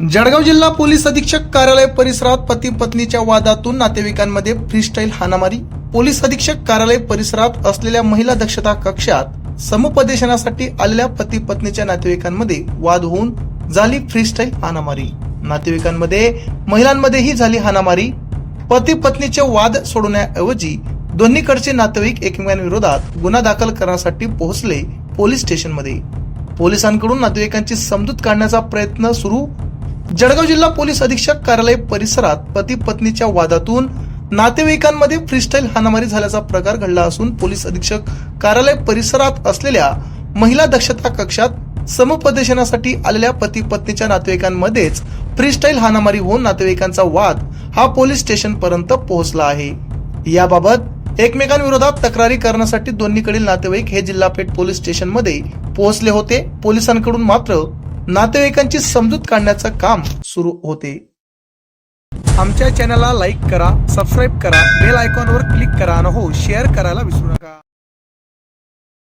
जळगाव जिल्हा पोलीस अधीक्षक कार्यालय परिसरात पती पत्नीच्या वादातून नातेवाईकांमध्ये फ्रीस्टाईल हाणामारी. पोलीस अधीक्षक कार्यालय परिसरात असलेल्या महिला दक्षता कक्षात समुपदेशनासाठी आलेल्या पती पत्नीच्या नातेवाईकांमध्ये वाद होऊन झाली फ्रीस्टाईल हाणामारी. नातेवाईकांमध्ये महिलांमध्येही झाली हाणामारी. पती पत्नीचे वाद सोडवण्याऐवजी दोन्हीकडचे नातेवाईक एकमेकांविरोधात गुन्हा दाखल करण्यासाठी पोहोचले पोलीस स्टेशनमध्ये. पोलिसांकडून नातेवाईकांची समजूत काढण्याचा प्रयत्न सुरू जळगाव जिल्हा पोलीस अधीक्षक कार्यालय परिसरात पती पत्नीच्या वादातून नातेवाईकांमध्ये फ्रीस्टाईल हाणामारी झाल्याचा प्रकार घडला असून पोलीस अधीक्षक कार्यालय परिसरात असलेल्या महिला दक्षता कक्षात समुपदेशनासाठी आलेल्या पती पत्नीच्या नातेवाईकांमध्येच फ्रीस्टाईल हाणामारी होऊन नातेवाईकांचा वाद हा पोलीस स्टेशन पर्यंत पोहोचला आहे. याबाबत एकमेकांविरोधात तक्रारी करण्यासाठी दोन्हीकडील नातेवाईक हे जिल्हा पेठ पोलीस स्टेशनमध्ये पोहोचले होते. पोलिसांकडून मात्र नातेवाईकांची समजूत काढण्याचं काम सुरू होते. आमच्या चॅनलला लाईक करा सबस्क्राईब करा बेल आयकॉनवर क्लिक करा आणि हो शेअर करायला विसरू नका.